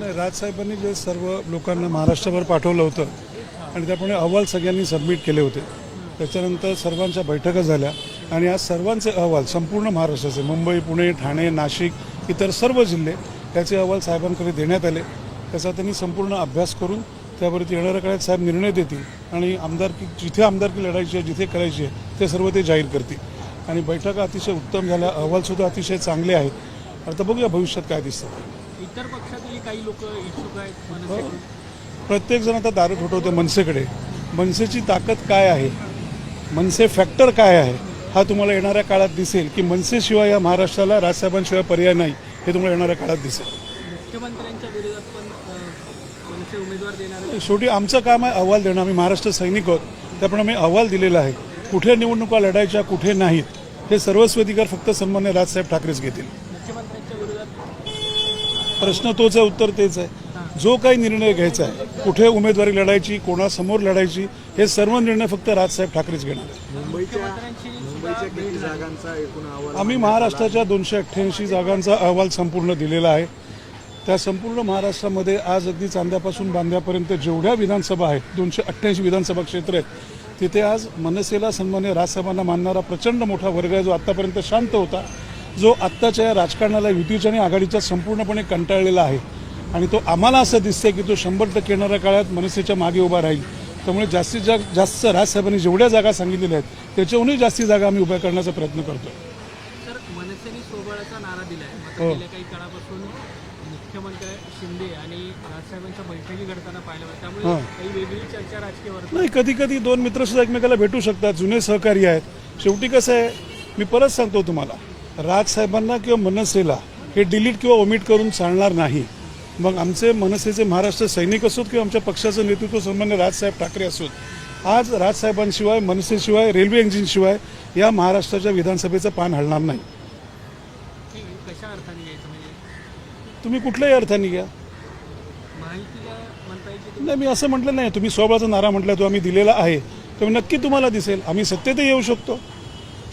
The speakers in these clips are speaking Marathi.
नाही राजसाहेबांनी जे सर्व लोकांना महाराष्ट्रभर पाठवलं होतं आणि त्याप्रमाणे अहवाल सगळ्यांनी सबमिट केले होते. त्याच्यानंतर सर्वांच्या बैठका झाल्या आणि आज सर्वांचे अहवाल संपूर्ण महाराष्ट्राचे मुंबई पुणे ठाणे नाशिक इतर सर्व जिल्हे त्याचे अहवाल साहेबांकडे देण्यात आले. त्याचा त्यांनी संपूर्ण अभ्यास करून त्यावरती येणाऱ्या काळात साहेब निर्णय देतील आणि आमदारकी जिथे आमदारकी लढायची आहे जिथे करायची आहे ते सर्व ते जाहीर करतील. आणि बैठका अतिशय उत्तम झाल्या अहवालसुद्धा अतिशय चांगले आहेत. आता बघूया भविष्यात काय दिसतं. इतर पक्षातील काही लोक इच्छुक आहेत मनसेकडून? प्रत्येकजण आता दारू ठोठवते मनसेकडे. मनसेची ताकद काय आहे? मनसे फॅक्टर काय आहे? हा तुम्हाला येणाऱ्या काळात दिसेल की मनसेशिवाय या महाराष्ट्राला राजसाहेबांशिवाय पर्याय नाही हे तुम्हाला येणाऱ्या काळात दिसेल. मुख्यमंत्र्यांच्या विरोधात पण अ, मनसे उमेदवार देणार आहेत. शेवटी आमचं काम आहे अहवाल देणं. आम्ही महाराष्ट्र सैनिक आहोत. त्याप्रमाणे आम्ही अहवाल दिलेला आहे. कुठे निवडणुका लढायच्या कुठे नाहीत हे सर्वस्व अधिकार फक्त सन्मान्य राजसाहेब ठाकरेच घेतील. प्रश्न तोच आहे उत्तर तेच आहे. जो काही निर्णय घ्यायचा आहे कुठे उमेदवारी लढायची कोणासमोर लढायची हे सर्व निर्णय फक्त राजसाहेब ठाकरेच घेणार आम्ही महाराष्ट्राच्या दोनशे अठ्ठ्याऐंशी जागांचा अहवाल संपूर्ण दिलेला आहे. त्या संपूर्ण महाराष्ट्रामध्ये आज अगदी चांद्यापासून बांद्यापर्यंत जेवढ्या विधानसभा आहेत दोनशे अठ्ठ्याऐंशी विधानसभा क्षेत्र आहेत तिथे आज मनसेला सन्मान्य राजसाहेबांना मानणारा प्रचंड मोठा वर्ग आहे जो आत्तापर्यंत शांत होता. जो आत्ताच्या या राजकारणाला युतीच्या आणि आघाडीचा संपूर्णपणे कंटाळलेला आहे. आणि तो आम्हाला असं दिसतंय की तो शंभर टक्के येणाऱ्या काळात मनसेच्या मागे उभा राहील. त्यामुळे जास्तीत जास्त जास्त राजसाहेबांनी जेवढ्या जागा सांगितलेल्या आहेत त्याच्याहूनही जास्ती जागा आम्ही उभ्या करण्याचा प्रयत्न करतो हो. हां. नाही कधी कधी दोन मित्र सुद्धा एकमेकाला भेटू शकतात जुने सहकारी आहेत. शेवटी कसं आहे मी परत सांगतो तुम्हाला. राजसाहेबांना किंवा मनसेला हे डिलीट किंवा ओमिट करून चालणार नाही. मग आमचे मनसेचे महाराष्ट्र सैनिक असोत किंवा आमच्या पक्षाचं नेतृत्व सन्मान्य राजसाहेब ठाकरे असोत आज राजसाहेबांशिवाय मनसेशिवाय रेल्वे इंजिनशिवाय या महाराष्ट्राच्या विधानसभेचं पान हलणार नाही. म्हणजे? तुम्ही कुठल्याही अर्थाने घ्या. नाही मी असं म्हटलं नाही. तुम्ही सोबळाचा नारा म्हटला तो आम्ही दिलेला आहे. तर नक्की तुम्हाला दिसेल. आम्ही सत्तेतही येऊ शकतो.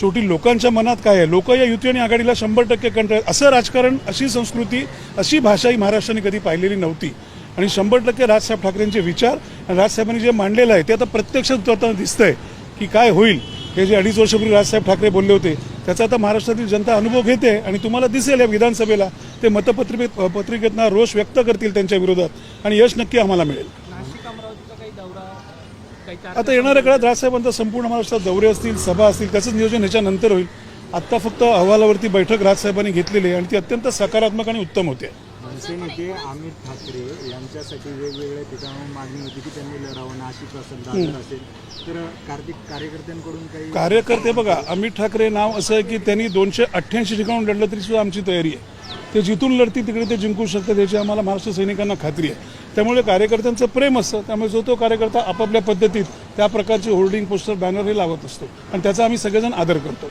शेवटी लोकांच्या मनात काय आहे? लोक या युती आणि आघाडीला शंभर टक्के कंटाळ असं राजकारण अशी संस्कृती अशी भाषा ही महाराष्ट्राने कधी पाहिलेली नव्हती. आणि शंभर टक्के राजसाहेब ठाकरेंचे विचार आणि राजसाहेबांनी जे मांडलेलं आहे ते आता प्रत्यक्षात उतरताना दिसतंय की काय होईल. हे जे अडीच वर्षपूर्वी राजसाहेब ठाकरे बोलले होते त्याचा आता महाराष्ट्रातील जनता अनुभव घेते आणि तुम्हाला दिसेल या विधानसभेला ते मतपत्रिकेत पत्रिकेतना रोष व्यक्त करतील त्यांच्या विरोधात. आणि यश नक्की आम्हाला मिळेल नाशिक अमरावतीचा काही दौरा काही आता येणाऱ्या काळात राजसाहेबांचा संपूर्ण महाराष्ट्रात दौरे असतील सभा असतील त्याचं नियोजन ह्याच्यानंतर होईल. आत्ता फक्त अहवालावरती बैठक राजसाहेबांनी घेतलेली आहे आणि ती अत्यंत सकारात्मक आणि उत्तम होते. मनसे नेते अमित ठाकरे यांच्यासाठी वेगवेगळ्या ठिकाणाहून मागणी होती की त्यांनी लढावं नाशिक असेल दादर असेल. तर कार्तिक कार्यकर्त्यांकडून काही कार्यकर्ते बघा अमित ठाकरे नाव असं आहे की त्यांनी दोनशे अठ्ठ्याऐंशी ठिकाणून लढलं तरी सुद्धा आमची तयारी आहे. ते जिथून लढतील तिकडे ते जिंकू शकतात याची आम्हाला महाराष्ट्र सैनिकांना खात्री आहे. त्यामुळे कार्यकर्त्यांचं प्रेम असतं त्यामुळे जो तो कार्यकर्ता आपापल्या पद्धतीत त्या प्रकारचे होर्डिंग पोस्टर बॅनर हे लावत असतो. आणि त्याचा आम्ही सगळेजण आदर करतो.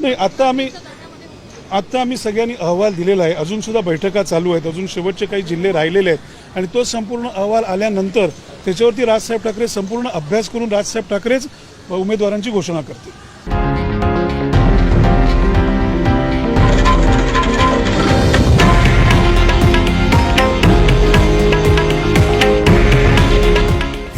नाही आता आम्ही लढण्यामध्ये आता आम्ही सगळ्यांनी अहवाल दिलेला आहे. अजून सुद्धा बैठका चालू आहेत. अजून शेवटचे काही जिल्हे राहिलेले आहेत. आणि तो संपूर्ण अहवाल आल्यानंतर त्याच्यावरती राजसाहेब ठाकरे संपूर्ण अभ्यास करून राजसाहेब ठाकरेच उमेदवारांची घोषणा करतील.